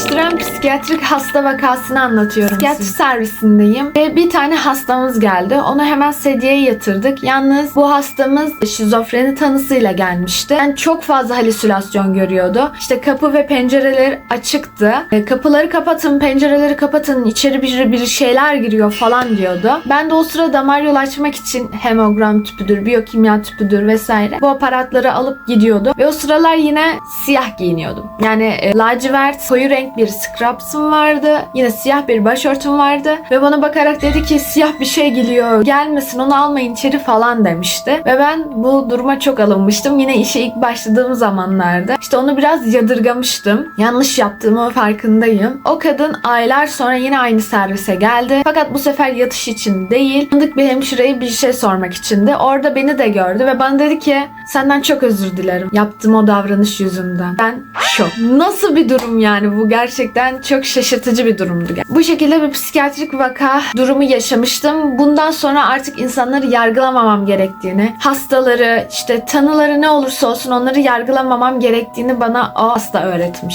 количество değiştiren psikiyatrik hasta vakasını anlatıyorum Psikiyatri servisindeyim ve bir tane hastamız geldi. Onu hemen sedyeye yatırdık. Yalnız bu hastamız şizofreni tanısıyla gelmişti. Yani çok fazla halüsinasyon görüyordu. İşte kapı ve pencereler açıktı. E, kapıları kapatın, pencereleri kapatın, içeri bir, bir şeyler giriyor falan diyordu. Ben de o sıra damar yolu açmak için hemogram tüpüdür, biyokimya tüpüdür vesaire bu aparatları alıp gidiyordu. Ve o sıralar yine siyah giyiniyordum. Yani e, lacivert, koyu renk bir scrubs'ım vardı. Yine siyah bir başörtüm vardı. Ve bana bakarak dedi ki siyah bir şey geliyor. Gelmesin onu almayın içeri falan demişti. Ve ben bu duruma çok alınmıştım. Yine işe ilk başladığım zamanlarda. İşte onu biraz yadırgamıştım. Yanlış yaptığımı farkındayım. O kadın aylar sonra yine aynı servise geldi. Fakat bu sefer yatış için değil. Tanıdık bir hemşireye bir şey sormak içindi. Orada beni de gördü ve bana dedi ki senden çok özür dilerim. Yaptığım o davranış yüzünden. Ben şok. Nasıl bir durum yani bu gerçekten çok şaşırtıcı bir durumdu. Bu şekilde bir psikiyatrik vaka durumu yaşamıştım. Bundan sonra artık insanları yargılamamam gerektiğini, hastaları, işte tanıları ne olursa olsun onları yargılamamam gerektiğini bana o hasta öğretmişti.